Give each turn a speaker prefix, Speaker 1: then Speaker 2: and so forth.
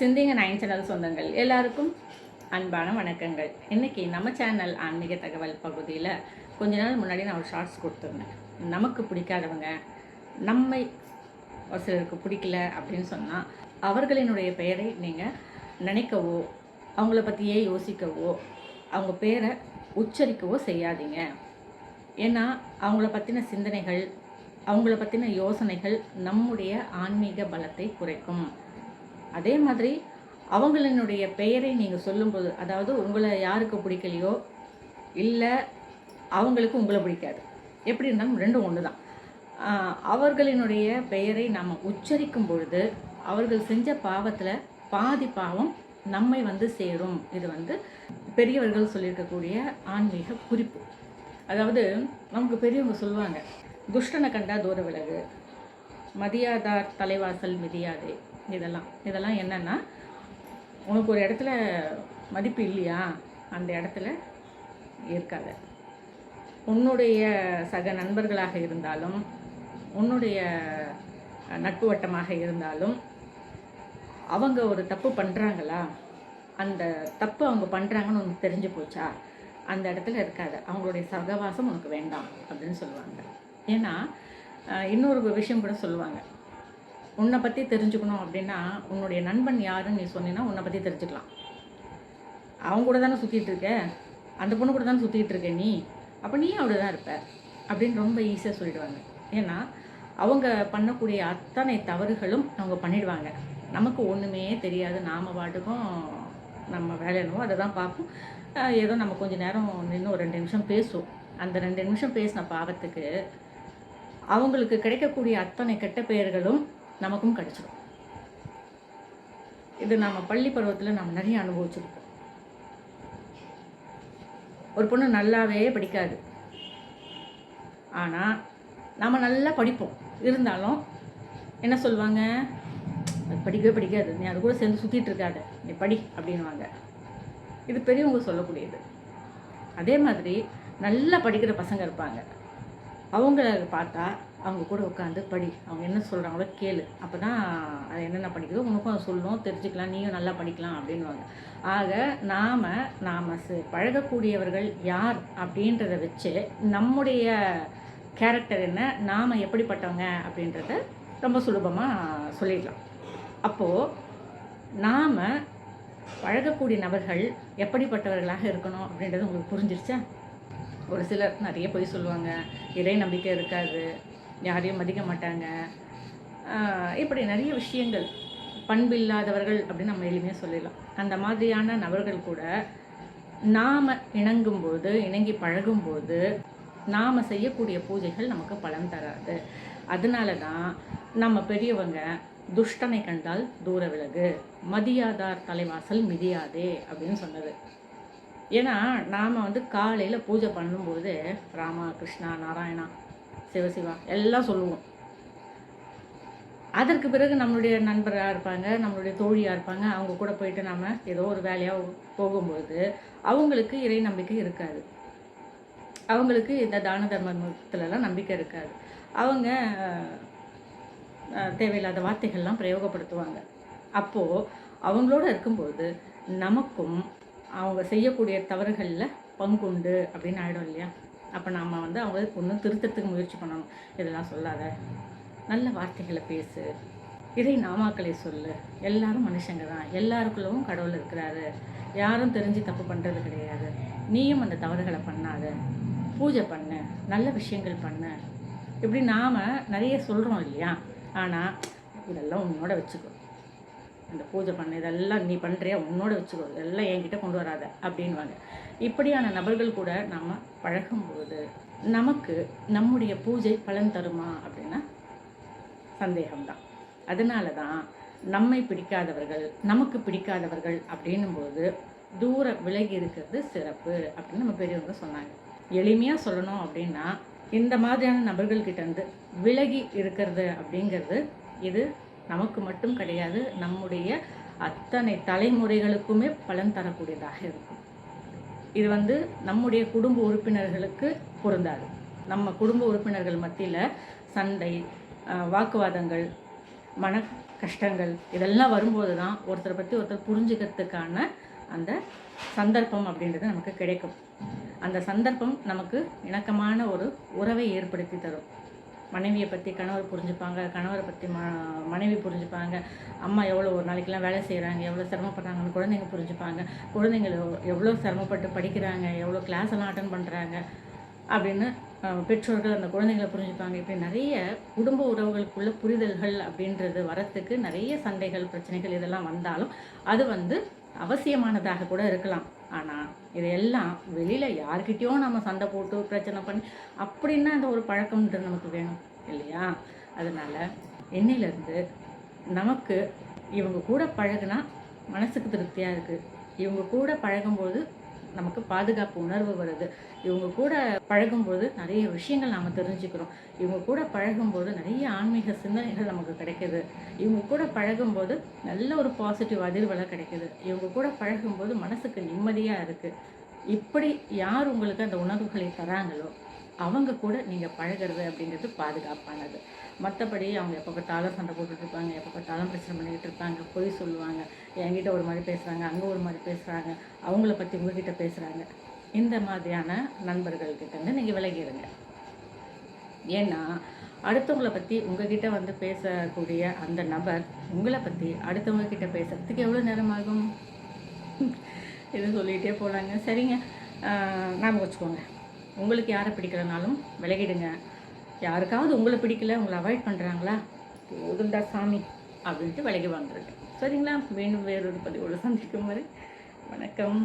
Speaker 1: சிந்திங்க nine channel சொந்தங்கள் எல்லாருக்கும் அன்பான வணக்கங்கள். இன்றைக்கி நம்ம சேனல் ஆன்மீக தகவல் பகுதியில் கொஞ்ச நாள் முன்னாடி நான் ஒரு ஷார்ட்ஸ் கொடுத்துருந்தேன். நமக்கு பிடிக்காதவங்க நம்மை ஒரு சிலருக்கு பிடிக்கல அப்படின்னு சொன்னால் அவர்களினுடைய பெயரை நீங்கள் நினைக்கவோ அவங்கள பற்றியே யோசிக்கவோ அவங்க பேரை உச்சரிக்கவோ செய்யாதீங்க. ஏன்னா அவங்கள பற்றின சிந்தனைகள் அவங்கள பற்றின யோசனைகள் நம்முடைய ஆன்மீக பலத்தை குறைக்கும். அதே மாதிரி அவங்களினுடைய பெயரை நீங்கள் சொல்லும்போது அதாவது உங்களை யாருக்கு பிடிக்கலையோ இல்லை அவங்களுக்கு உங்களை பிடிக்காது. எப்படி இருந்தாலும் ரெண்டும் ஒன்று தான் அவர்களினுடைய பெயரை நாம் உச்சரிக்கும் பொழுது அவர்கள் செஞ்ச பாவத்தில் பாதி பாவம் நம்மை வந்து சேரும். இது வந்து பெரியவர்கள் சொல்லியிருக்கக்கூடிய ஆன்மீக குறிப்பு. அதாவது நமக்கு பெரியவங்க சொல்லுவாங்க துஷ்டனை கண்டா தூர விலகு மதியாதார் தலைவாசல் மிதியாதே. இதெல்லாம். இதெல்லாம் என்னென்னா உனக்கு ஒரு இடத்துல மதிப்பு இல்லையா? அந்த இடத்துல இருக்காத. உன்னுடைய சக நண்பர்களாக இருந்தாலும் உன்னுடைய நட்பு வட்டமாக இருந்தாலும் அவங்க ஒரு தப்பு பண்ணுறாங்களா அந்த தப்பு அவங்க பண்ணுறாங்கன்னு உனக்கு தெரிஞ்சு போச்சா? அந்த இடத்துல இருக்காது. அவங்களுடைய சகவாசம் உனக்கு வேண்டாம் அப்படின்னு சொல்லுவாங்க. ஏன்னா இன்னொரு விஷயம் கூட சொல்லுவாங்க. உன்னை பற்றி தெரிஞ்சுக்கணும் அப்படின்னா உன்னுடைய நண்பன் யாருன்னு நீ சொன்னீன்னா உன்னை பற்றி தெரிஞ்சுக்கலாம். அவங்க கூட தானே சுற்றிட்டு இருக்க? அந்த பொண்ணு கூட தானே சுற்றிட்டு இருக்க நீ? அப்போ நீ அப்படி தான் இருப்ப அப்படின்னு ரொம்ப ஈஸியாக சொல்லிடுவாங்க. ஏன்னா அவங்க பண்ணக்கூடிய அத்தனை தவறுகளும் அவங்க பண்ணிடுவாங்க. நமக்கு ஒன்றுமே தெரியாது. நாம் பாட்டுக்கும் நம்ம வேலை என்னவோ அதை தான் பார்ப்போம். ஏதோ நம்ம கொஞ்ச நேரம் நின்று ஒரு ரெண்டு நிமிஷம் பேசுவோம். அந்த ரெண்டு நிமிஷம் பேசின பாவத்துக்கு அவங்களுக்கு கிடைக்கக்கூடிய அத்தனை கெட்ட பெயர்களும் நமக்கும் கிடைச்சிடும். இது நம்ம பள்ளி பருவத்தில் நம்ம நிறைய அனுபவிச்சிருக்கோம். ஒரு பொண்ணு நல்லாவே படிக்காது. ஆனால் நம்ம நல்லா படிப்போம். இருந்தாலும் என்ன சொல்லுவாங்க? அது படிக்கவே படிக்காது. நீ அது கூட சேர்ந்து சுற்றிட்டு இருக்காத. நீ படி அப்படின்வாங்க இது பெரியவங்க சொல்லக்கூடியது. அதே மாதிரி நல்லா படிக்கிற பசங்க இருப்பாங்க. அவங்கள பார்த்தா அவங்க கூட உட்காந்து படி. அவங்க என்ன சொல்கிறாங்களோ கேளு. அப்போ தான் அதை என்னென்ன படிக்குதோ உனக்கும் அதை சொல்லணும் தெரிஞ்சுக்கலாம் நீயும் நல்லா படிக்கலாம் அப்படின்வாங்க ஆக நாம் நாம் பழகக்கூடியவர்கள் யார் அப்படின்றத வச்சு நம்முடைய கேரக்டர் என்ன நாம் எப்படிப்பட்டவங்க அப்படின்றத ரொம்ப சுலபமாக சொல்லிடலாம். அப்போது நாம் பழகக்கூடிய நபர்கள் எப்படிப்பட்டவர்களாக இருக்கணும் அப்படின்றது உங்களுக்கு புரிஞ்சிருச்சா? ஒரு சிலர் நிறைய பொய் சொல்லுவாங்க. இறை நம்பிக்கை இருக்காது. யாரையும் மதிக்க மாட்டாங்க. இப்படி நிறைய விஷயங்கள். பண்பில்லாதவர்கள் அப்படின்னு நம்ம எளிமையாக சொல்லிடலாம். அந்த மாதிரியான நபர்கள் கூட நாம் இணங்கும்போது இணங்கி பழகும்போது நாம் செய்யக்கூடிய பூஜைகள் நமக்கு பலன் தராது. அதனால தான் நம்ம பெரியவங்க துஷ்டனை கண்டால் தூர விலகு மதியாதார் தலைவாசல் மிதியாதே அப்படின்னு சொன்னது. ஏன்னா நாம் வந்து காலையில் பூஜை பண்ணும்போது ராமா கிருஷ்ணா நாராயணா சிவசிவா எல்லாம் சொல்லுவோம் அதற்கு பிறகு நம்மளுடைய நண்பராக இருப்பாங்க நம்மளுடைய தோழியாக இருப்பாங்க. அவங்க கூட போயிட்டு நம்ம ஏதோ ஒரு வேலையாக போகும்போது அவங்களுக்கு இறை நம்பிக்கை இருக்காது. அவங்களுக்கு இந்த தான தர்மத்துலலாம் நம்பிக்கை இருக்காது. அவங்க தேவையில்லாத வார்த்தைகள்லாம் பிரயோகப்படுத்துவாங்க. அப்போது அவங்களோட இருக்கும்போது நமக்கும் அவங்க செய்யக்கூடிய தவறுகளில் பங்குண்டு அப்படின்னு ஆகிடும் இல்லையா? அப்போ நாம் வந்து அவங்க ஒன்றும் திருத்தத்துக்கு முயற்சி பண்ணணும். இதெல்லாம் சொல்லாத. நல்ல வார்த்தைகளை பேசு. இறை நாமாக்களை சொல்லு. எல்லாரும் மனுஷங்க தான். எல்லாருக்குள்ளவும் கடவுள் இருக்கிறாரு. யாரும் தெரிஞ்சு தப்பு பண்ணுறது கிடையாது. நீயும் அந்த தவறுகளை பண்ணாத. பூஜை பண்ணு. நல்ல விஷயங்கள் பண்ணு. இப்படி நாம் நிறைய சொல்கிறோம் இல்லையா? ஆனால் இதெல்லாம் உன்னோட வச்சுக்கோ. இந்த பூஜை பண்ண இதெல்லாம் நீ பண்ணுறியா உன்னோட வச்சுக்கோ இதெல்லாம் என்கிட்ட கொண்டு வராத அப்படின்வாங்க இப்படியான நபர்கள் கூட நம்ம பழகும்போது நமக்கு நம்முடைய பூஜை பலன் தருமா அப்படின்னா சந்தேகம்தான். அதனால தான் நம்மை பிடிக்காதவர்கள் நமக்கு பிடிக்காதவர்கள் அப்படின்னும்போது தூர விலகி இருக்கிறது சிறப்பு அப்படின்னு நம்ம பெரியவங்க சொன்னாங்க. எளிமையாக சொல்லணும் அப்படின்னா இந்த மாதிரியான நபர்கள்கிட்ட இருந்து விலகி இருக்கிறது அப்படிங்கிறது இது நமக்கு மட்டும் கிடையாது நம்முடைய அத்தனை தலைமுறைகளுக்குமே பலன் தரக்கூடியதாக இருக்கும். இது வந்து நம்முடைய குடும்ப உறுப்பினர்களுக்கு பொருந்தாது. நம்ம குடும்ப உறுப்பினர்கள் மத்தியில் சண்டை வாக்குவாதங்கள் மன கஷ்டங்கள் இதெல்லாம் வரும்போது தான் ஒருத்தரை பற்றி ஒருத்தர் புரிஞ்சுக்கிறதுக்கான அந்த சந்தர்ப்பம் அப்படின்றது நமக்கு கிடைக்கும். அந்த சந்தர்ப்பம் நமக்கு இணக்கமான ஒரு உறவை ஏற்படுத்தி தரும். மனைவியை பற்றி கணவர் புரிஞ்சுப்பாங்க கணவரை பற்றி ம மனைவி புரிஞ்சுப்பாங்க அம்மா எவ்வளோ ஒரு நாளைக்கெல்லாம் வேலை செய்கிறாங்க எவ்வளோ சிரமப்படுறாங்கன்னு குழந்தைங்க புரிஞ்சுப்பாங்க. குழந்தைங்க எவ்வளோ- சிரமப்பட்டு படிக்கிறாங்க எவ்வளோ கிளாஸ் எல்லாம் அட்டன் பண்ணுறாங்க அப்படின்னு பெற்றோர்கள் அந்த குழந்தைங்களை புரிஞ்சுப்பாங்க. இப்படி நிறைய குடும்ப உறவுகளுக்குள்ள புரிதல்கள் அப்படின்றது வரத்துக்கு நிறைய சண்டைகள் பிரச்சனைகள் இதெல்லாம் வந்தாலும் அது வந்து அவசியமானதாக கூட இருக்கலாம். ஆனால் இதையெல்லாம் வெளியில் யார்கிட்டயோ நம்ம சண்டை போட்டு பிரச்சனை பண்ணி அப்படின்னா அந்த ஒரு பழக்கம்ன்றது நமக்கு வேணும் இல்லையா? அதனால என்னையிலேருந்து நமக்கு இவங்க கூட பழகுனா மனசுக்கு திருப்தியாக இருக்குது இவங்க கூட பழகும்போது நமக்கு பாதுகாப்பு உணர்வு வருது. இவங்க கூட பழகும்போது நிறைய விஷயங்கள் நாம் தெரிஞ்சுக்கிறோம். இவங்க கூட பழகும்போது நிறைய ஆன்மீக சிந்தனைகள் நமக்கு கிடைக்குது. இவங்க கூட பழகும்போது நல்ல ஒரு பாசிட்டிவ் அதிர்வலை கிடைக்குது. இவங்க கூட பழகும்போது மனசுக்கு நிம்மதியாக இருக்குது இப்படி யார் உங்களுக்கு அந்த உணர்வுகளை தராங்களோ அவங்க கூட நீங்கள் பழகுறது அப்படிங்கிறது பாதுகாப்பானது. மற்றபடி அவங்க எப்போ பார்த்தாலும் சண்டை போட்டுட்ருப்பாங்க எப்போ பார்த்தாலும் பிரச்சனை பண்ணிக்கிட்டு இருப்பாங்க பொய் சொல்லுவாங்க என்கிட்ட ஒரு மாதிரி பேசுகிறாங்க அங்கே ஒரு மாதிரி பேசுகிறாங்க அவங்கள பற்றி உங்ககிட்ட பேசுகிறாங்க இந்த மாதிரியான நண்பர்கள்கிட்டருந்து நீங்கள் விலகிடுங்க ஏன்னா அடுத்தவங்களை பற்றி உங்ககிட்ட வந்து பேசக்கூடிய அந்த நபர் உங்களை பற்றி அடுத்தவங்க கிட்ட பேசுறதுக்கு எவ்வளோ நேரம் ஆகும் இது சொல்லிகிட்டே போகலாங்க சரிங்க. ஆஹ் ஞாபகம் வச்சுக்கோங்க. உங்களுக்கு யாரை பிடிக்கலனாலும் விலகிடுங்க. யாருக்காவது உங்களை பிடிக்கல உங்களை அவாய்ட் பண்ணுறாங்களா போதுண்டா சாமி அப்படின்ட்டு விலகி வந்துருங்க. சரிங்களா? மீண்டும் வேறொரு பதிவோடு சந்திக்கும் வரை வணக்கம்.